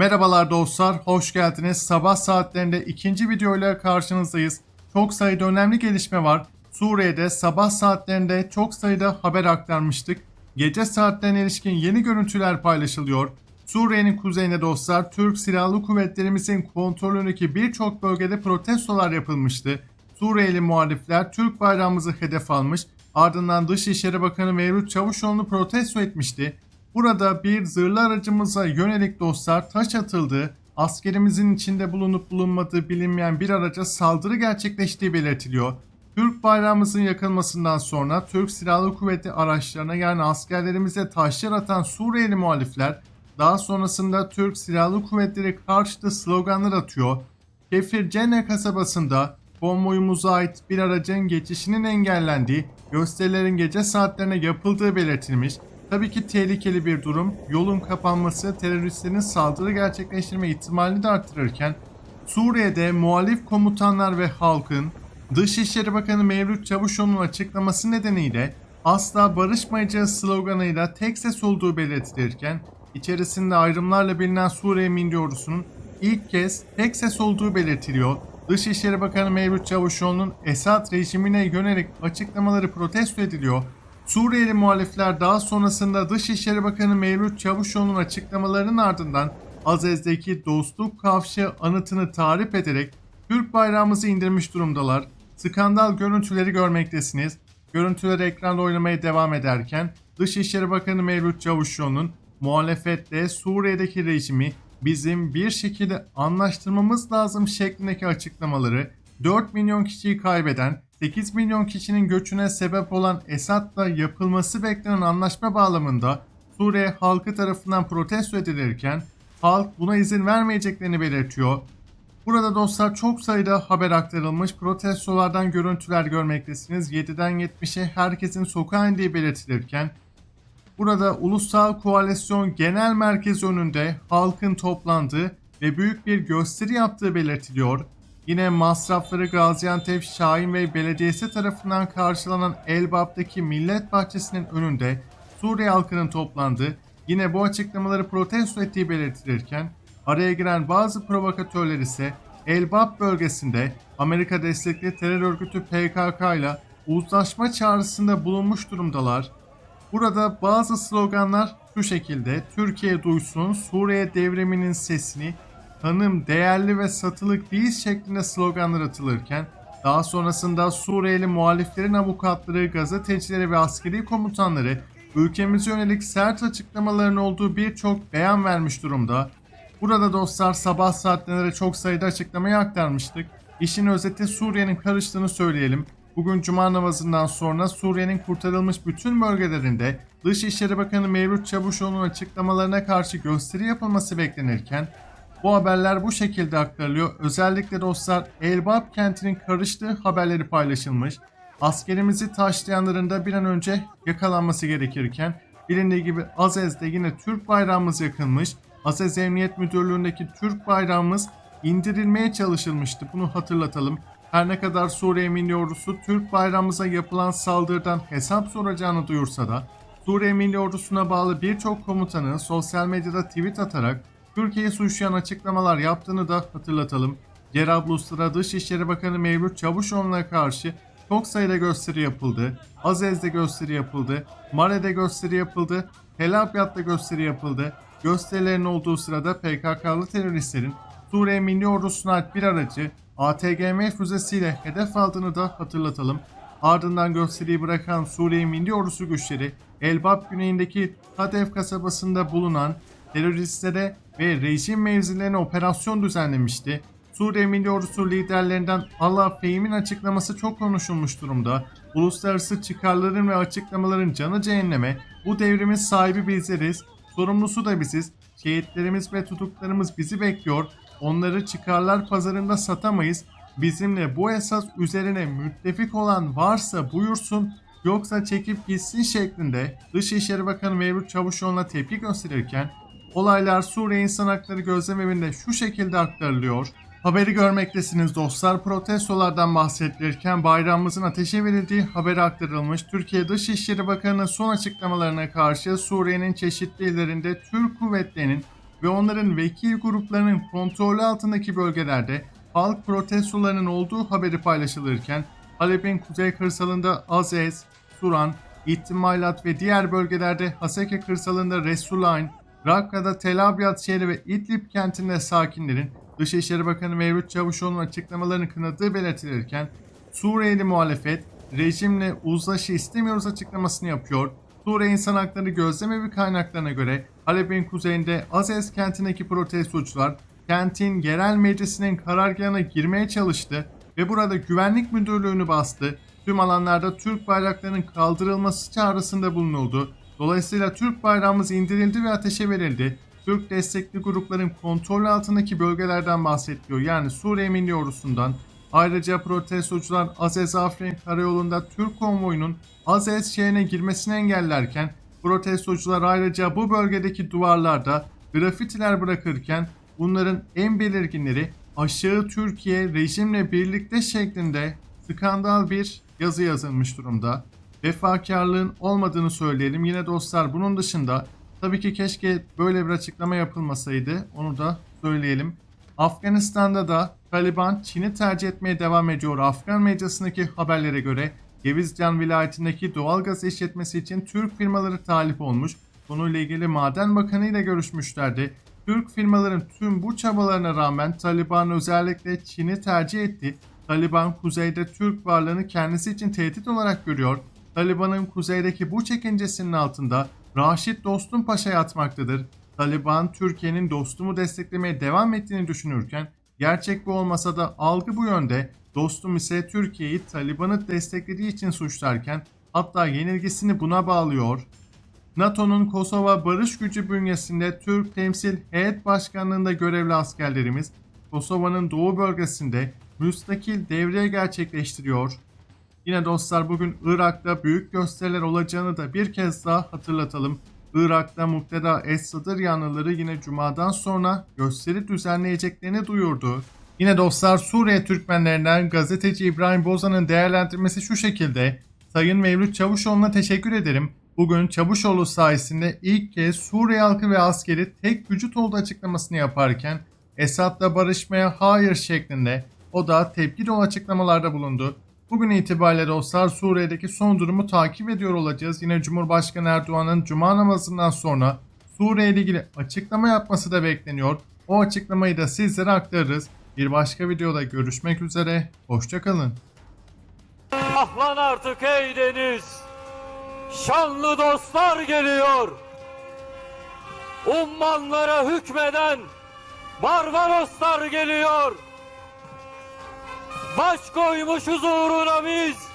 Merhabalar dostlar, hoş geldiniz. Sabah saatlerinde ikinci videoyla karşınızdayız. Çok sayıda önemli gelişme var. Suriye'de sabah saatlerinde çok sayıda haber aktarmıştık. Gece saatlerine ilişkin yeni görüntüler paylaşılıyor. Suriye'nin kuzeyinde dostlar, Türk Silahlı Kuvvetlerimizin kontrolündeki birçok bölgede protestolar yapılmıştı. Suriyeli muhalifler Türk bayrağımızı hedef almış, ardından Dışişleri Bakanı Mevlüt Çavuşoğlu protesto etmişti. Burada bir zırhlı aracımıza yönelik dostlar taş atıldı. Askerimizin içinde bulunup bulunmadığı bilinmeyen bir araca saldırı gerçekleştiği belirtiliyor. Türk bayrağımızın yakılmasından sonra Türk Silahlı Kuvveti araçlarına yani askerlerimize taşlar atan Suriyeli muhalifler daha sonrasında Türk Silahlı Kuvvetleri karşıtı sloganlar atıyor. Kefir Cenne kasabasında konvoyumuza ait bir aracın geçişinin engellendiği, gösterilerin gece saatlerine yapıldığı belirtilmiş. Tabii ki tehlikeli bir durum. Yolun kapanması teröristlerin saldırı gerçekleştirme ihtimalini de arttırırken Suriye'de muhalif komutanlar ve halkın Dışişleri Bakanı Mevlüt Çavuşoğlu'nun açıklaması nedeniyle asla barışmayacağı sloganıyla tek ses olduğu belirtilirken içerisinde ayrımlarla bilinen Suriye Milli Ordusu'nun ilk kez tek ses olduğu belirtiliyor. Dışişleri Bakanı Mevlüt Çavuşoğlu'nun Esad rejimine yönelik açıklamaları protesto ediliyor. Suriyeli muhalifler daha sonrasında Dışişleri Bakanı Mevlüt Çavuşoğlu'nun açıklamalarının ardından Azez'deki dostluk kavşağı anıtını tarif ederek Türk bayrağımızı indirmiş durumdalar. Skandal görüntüleri görmektesiniz. Görüntüleri ekranda oynamaya devam ederken Dışişleri Bakanı Mevlüt Çavuşoğlu'nun muhalefetle Suriye'deki rejimi bizim bir şekilde anlaştırmamız lazım şeklindeki açıklamaları 4 milyon kişiyi kaybeden 8 milyon kişinin göçüne sebep olan Esad'la yapılması beklenen anlaşma bağlamında Suriye halkı tarafından protesto edilirken halk buna izin vermeyeceklerini belirtiyor. Burada dostlar çok sayıda haber aktarılmış protestolardan görüntüler görmektesiniz. 7'den 70'e herkesin sokağa indiği belirtilirken Burada Ulusal Koalisyon Genel Merkezi önünde halkın toplandığı ve büyük bir gösteri yaptığı belirtiliyor. Yine masrafları Gaziantep Şahin Bey Belediyesi tarafından karşılanan Elbap'taki Millet Bahçesi'nin önünde Suriye halkının toplandığı, yine bu açıklamaları protesto ettiği belirtilirken araya giren bazı provokatörler ise Elbap bölgesinde Amerika destekli terör örgütü PKK ile uzlaşma çağrısında bulunmuş durumdalar. Burada bazı sloganlar şu şekilde Türkiye duysun Suriye devriminin sesini tanım değerli ve satılık değil şeklinde sloganlar atılırken daha sonrasında Suriyeli muhaliflerin avukatları, gazetecileri ve askeri komutanları ülkemize yönelik sert açıklamaların olduğu birçok beyan vermiş durumda. Burada dostlar sabah saatlerinde çok sayıda açıklamayı aktarmıştık. İşin özeti Suriye'nin karıştığını söyleyelim. Bugün cuma namazından sonra Suriye'nin kurtarılmış bütün bölgelerinde Dışişleri Bakanı Mevlüt Çavuşoğlu'nun açıklamalarına karşı gösteri yapılması beklenirken bu haberler bu şekilde aktarılıyor. Özellikle dostlar Elbap kentinin karıştığı haberleri paylaşılmış. Askerimizi taşlayanların da bir an önce yakalanması gerekirken bilindiği gibi Azez'de yine Türk bayrağımız yakılmış. Azez Emniyet Müdürlüğü'ndeki Türk bayrağımız indirilmeye çalışılmıştı. Bunu hatırlatalım. Her ne kadar Suriye Milli Ordusu Türk bayrağımıza yapılan saldırıdan hesap soracağını duyursa da Suriye Milli Ordusu'na bağlı birçok komutanın sosyal medyada tweet atarak Türkiye'yi suçlayan açıklamalar yaptığını da hatırlatalım. Cerablus'ta Dışişleri Bakanı Mevlüt Çavuşoğlu'na karşı çok sayıda gösteri yapıldı. Azez'de gösteri yapıldı. Mare'de gösteri yapıldı. Tel Abyad'da gösteri yapıldı. Gösterilerin olduğu sırada PKK'lı teröristlerin Suriye Milli Ordusu'na ait bir aracı ATGM füzesiyle hedef aldığını da hatırlatalım. Ardından gösteriyi bırakan Suriye Milli Ordusu güçleri Elbap güneyindeki Tadef kasabasında bulunan teröristlere ve rejim mevzilerine operasyon düzenlemişti. Suriye Milli Ordusu liderlerinden Allah Fehim'in açıklaması çok konuşulmuş durumda. Uluslararası çıkarların ve açıklamaların canı cehenneme, bu devrimin sahibi bizleriz, sorumlusu da biziz, şehitlerimiz ve tutuklarımız bizi bekliyor, onları çıkarlar pazarında satamayız, bizimle bu esas üzerine müttefik olan varsa buyursun, yoksa çekip gitsin şeklinde Dışişleri Bakanı Mevlüt Çavuşoğlu'na tepki gösterirken olaylar Suriye İnsan Hakları Gözlem Evi'nde şu şekilde aktarılıyor. Haberi görmektesiniz dostlar. Protestolardan bahsedilirken bayrağımızın ateşe verildiği haberi aktarılmış. Türkiye Dışişleri Bakanı'nın son açıklamalarına karşı Suriye'nin çeşitli illerinde Türk kuvvetlerinin ve onların vekil gruplarının kontrolü altındaki bölgelerde halk protestolarının olduğu haberi paylaşılırken Halep'in kuzey kırsalında Azez, Suran, İhtimalat ve diğer bölgelerde Haseke kırsalında Resulayn, Rakka'da Tel Abyad şehri ve İdlib kentinde sakinlerin Dışişleri Bakanı Mevlüt Çavuşoğlu'nun açıklamalarını kınadığı belirtilirken Suriyeli muhalefet rejimle uzlaşı istemiyoruz açıklamasını yapıyor. Suriye İnsan Hakları Gözlemevi kaynaklarına göre Halep'in kuzeyinde Azez kentindeki protestocular kentin yerel meclisinin karargahına girmeye çalıştı ve burada güvenlik müdürlüğünü bastı. Tüm alanlarda Türk bayraklarının kaldırılması çağrısında bulunuldu. Dolayısıyla Türk bayrağımız indirildi ve ateşe verildi. Türk destekli grupların kontrol altındaki bölgelerden bahsediliyor. Yani Suriye Milli Ordusu'ndan. Ayrıca protestocular Azez Afrin karayolunda Türk konvoyunun Azez şehrine girmesini engellerken protestocular ayrıca bu bölgedeki duvarlarda grafitiler bırakırken bunların en belirginleri aşağı Türkiye rejimle birlikte şeklinde skandal bir yazı yazılmış durumda. Vefakarlığın olmadığını söyleyelim. Yine dostlar bunun dışında tabii ki keşke böyle bir açıklama yapılmasaydı. Onu da söyleyelim. Afganistan'da da Taliban Çin'i tercih etmeye devam ediyor. Afgan medyasındaki haberlere göre Cevizcan vilayetindeki doğalgaz işletmesi için Türk firmaları talip olmuş. Konuyla ilgili Maden Bakanı ile görüşmüşlerdi. Türk firmaların tüm bu çabalarına rağmen Taliban özellikle Çin'i tercih etti. Taliban kuzeyde Türk varlığını kendisi için tehdit olarak görüyor. Taliban'ın kuzeydeki bu çekincesinin altında Raşit Dostum Paşa yatmaktadır. Taliban Türkiye'nin Dostum'u desteklemeye devam ettiğini düşünürken gerçek bu olmasa da algı bu yönde. Dostum ise Türkiye'yi Taliban'ı desteklediği için suçlarken hatta yenilgisini buna bağlıyor. NATO'nun Kosova Barış Gücü bünyesinde Türk Temsil Heyet Başkanlığında görevli askerlerimiz Kosova'nın doğu bölgesinde müstakil devriye gerçekleştiriyor. Yine dostlar bugün Irak'ta büyük gösteriler olacağını da bir kez daha hatırlatalım. Irak'ta Mukteda Es-Sadr yanlıları yine Cuma'dan sonra gösteri düzenleyeceklerini duyurdu. Yine dostlar Suriye Türkmenlerinden gazeteci İbrahim Bozan'ın değerlendirmesi şu şekilde. Sayın Mevlüt Çavuşoğlu'na teşekkür ederim. Bugün Çavuşoğlu sayesinde ilk kez Suriye halkı ve askeri tek vücut oldu açıklamasını yaparken Esad'la barışmaya hayır şeklinde o da tepki dolu açıklamalarda bulundu. Bugün itibariyle dostlar Suriye'deki son durumu takip ediyor olacağız. Yine Cumhurbaşkanı Erdoğan'ın cuma namazından sonra Suriye ile ilgili açıklama yapması da bekleniyor. O açıklamayı da sizlere aktarırız. Bir başka videoda görüşmek üzere. Hoşçakalın. Ahlan artık ey deniz. Şanlı dostlar geliyor. Ummanlara hükmeden Barbaroslar geliyor. Baş koymuşuz uğruna biz.